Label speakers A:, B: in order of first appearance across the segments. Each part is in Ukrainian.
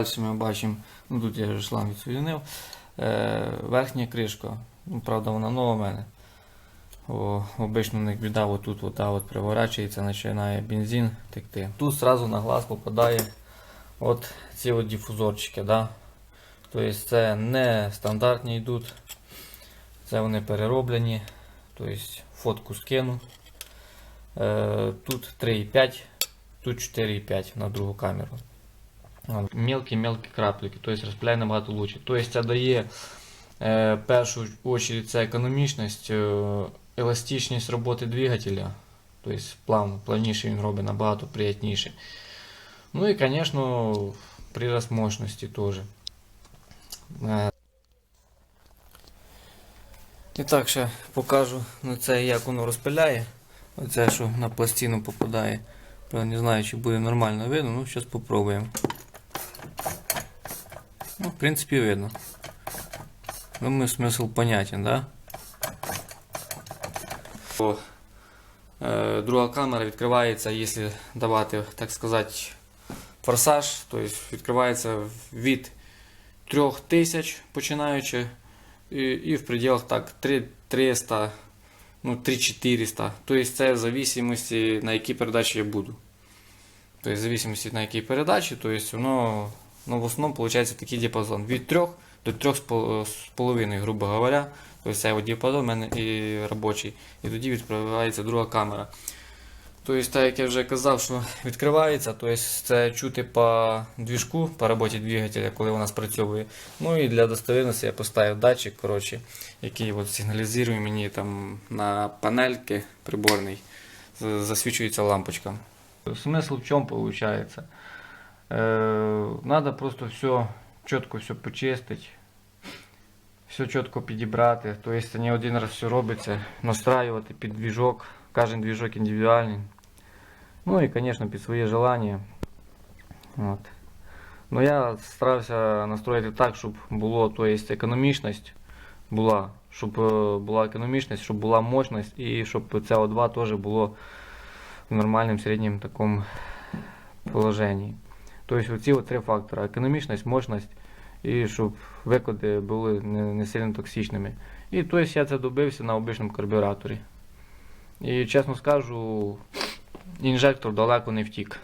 A: Далі ми бачимо, ну тут я шланг відсоєдинив, е, верхня кришка. Ну, правда, вона нова в мене. О, обично в біда, отут вода от приворачується, починає бензин текти. Тут сразу на глаз попадає от ці от дифузорчики. Да? Тобто це не стандартні йдуть, це вони перероблені. Тобто фотку скину. Е, тут 3,5, тут 4,5 на другу камеру. Мелкі-мелкі краплики, тобто розпиляє набагато лучше. Тобто це дає е, першу очередь це економічність, е, еластичність роботи двигателя. Тобто плавно, плавніше він робить набагато приятніше. Ну і, звісно, прирост мощності теж. Е, І так ще покажу ну, це, як воно розпиляє. Оце, що на пластину попадає. Не знаю, чи буде нормально видно, ну зараз спробуємо. Ну, в принципі, видно. Думаю, смисл понятен, да? Е, друга камера відкривається, якщо давати, так сказати, форсаж, тобто відкривається від 3000 починаючи і, і в пределах так 3 300, ну 3400. Тобто це в зависимості на якій передачі я буду. Тобто, в зависимости на якій передачі, тобто воно ну, в основному виходить такий діапазон від 3 до 3,5, грубо говоря. Тобто цей от діапазон у мене і робочий. І тоді відкривається друга камера. Тобто, так як я вже казав, що відкривається, тобто це чути по двіжку, по роботі двигателя, коли вона спрацьовує. Ну і для достовірності я поставив датчик, коротше, який от сигналізує мені там на панельки приборний, засвічується лампочка. Смысл в чем получается? Э, Надо просто все чітко все почистити, все чітко підібрати. Тобто не один раз все робиться, настраювати під двіжок, кожен двіжок індивідуальний. Ну і, звісно, під своє желання. От. Ну я старався настроїти так, щоб було то есть, економічність була, щоб е, була економічність, щоб була мощність і щоб CO2 теж було в нормальному середньому такому положенні. Тобто оці три фактори: економічність, мощність і щоб викиди були не, не сильно токсичними. І тобто я це добився на обичному карбюраторі. І чесно скажу, інжектор далеко не втік.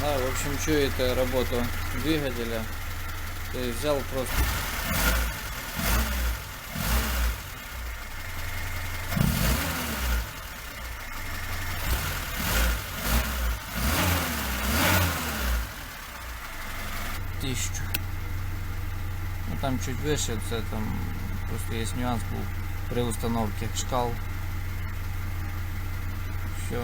A: Да, в общем, чуете работу двигателя. То есть просто тисячу. Ну там чуть вище, це там просто є нюанс був при установці шкал. Все.